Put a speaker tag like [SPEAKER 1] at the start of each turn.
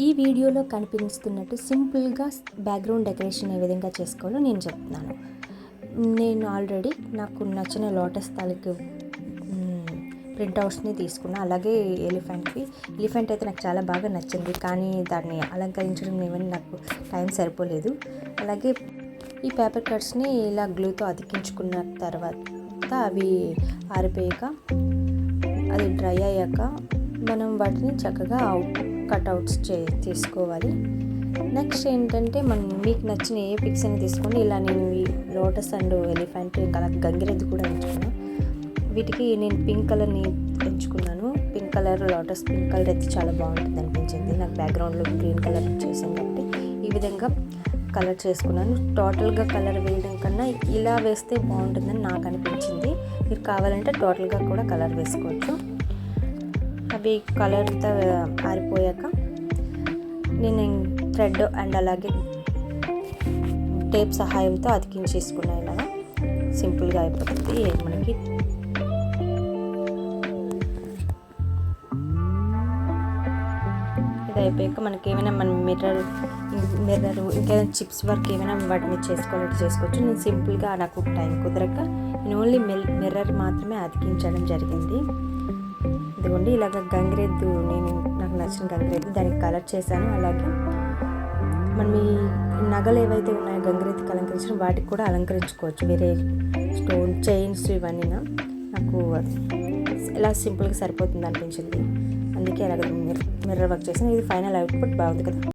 [SPEAKER 1] ఈ వీడియోలో కనిపిస్తున్నట్టు సింపుల్గా బ్యాక్గ్రౌండ్ డెకరేషన్ ఏ విధంగా చేసుకోవాలో నేను చెప్తున్నాను. నేను ఆల్రెడీ నాకు నచ్చిన లోటస్ తాలూకు ప్రింట్అవుట్స్ని తీసుకున్నా. అలాగే ఎలిఫెంట్కి ఎలిఫెంట్ అయితే నాకు చాలా బాగా నచ్చింది. కానీ దాన్ని అలంకరించడం ఏమని నాకు టైం సరిపోలేదు. అలాగే ఈ పేపర్ కట్స్ని ఇలా గ్లూతో అతికించుకున్న తర్వాత అవి ఆరిపోయాక అది డ్రై అయ్యాక మనం వాటిని చక్కగా కట్అవుట్స్ చే తీసుకోవాలి. నెక్స్ట్ ఏంటంటే మనం మీకు నచ్చిన ఏ పిక్స్ అని తీసుకోండి. ఇలా నేను ఈ లోటస్ అండ్ ఎలిఫెంట్ ఇంకా గంగిరెద్దు కూడా ఎంచుకున్నాను వీటికి నేను పింక్ కలర్ని ఎంచుకున్నాను. Pink colour lotus pink colour అయితే చాలా బాగుంటుంది అనిపించింది. నాకు బ్యాక్గ్రౌండ్లో గ్రీన్ కలర్ చేసాను కాబట్టి ఈ విధంగా కలర్ చేసుకున్నాను. టోటల్గా కలర్ వేయడం కన్నా ఇలా వేస్తే బాగుంటుందని నాకు అనిపించింది. మీరు కావాలంటే టోటల్గా కూడా కలర్ వేసుకోవచ్చు. అవి కలర్తో ఆరిపోయాక నేను థ్రెడ్ అండ్ అలాగే టేప్ సహాయంతో అతికించేసుకున్నాను ఇలాగా సింపుల్గా అయిపోతుంది. మనకి ఇది అయిపోయాక మనకి ఏమైనా మన మిర్రర్ మిర్రర్ ఇంకేమైనా చిప్స్ వర్క్ ఏమైనా వాటి మీద చేసుకోవాలంటే చేసుకోవచ్చు. నేను సింపుల్గా నాకు టైం కుదరక నేను ఓన్లీ మిర్రర్ మాత్రమే అతికించడం జరిగింది. ఇదిగోండి ఇలాగ గంగిరెద్దు నేను నాకు నచ్చిన గంగిరెద్దు దానికి కలర్ చేశాను. అలాగే మనం ఈ నగలు ఏవైతే ఉన్నాయో గంగిరెద్దుకి అలంకరించిన వాటికి కూడా అలంకరించుకోవచ్చు. వేరే స్టోన్ చైన్స్ ఇవన్నీ నాకు ఇలా సింపుల్గా సరిపోతుంది అనిపించింది. అందుకే అలాగే మిర్రర్ వర్క్ చేసాను ఇది ఫైనల్ అవుట్పుట్. బాగుంది కదా?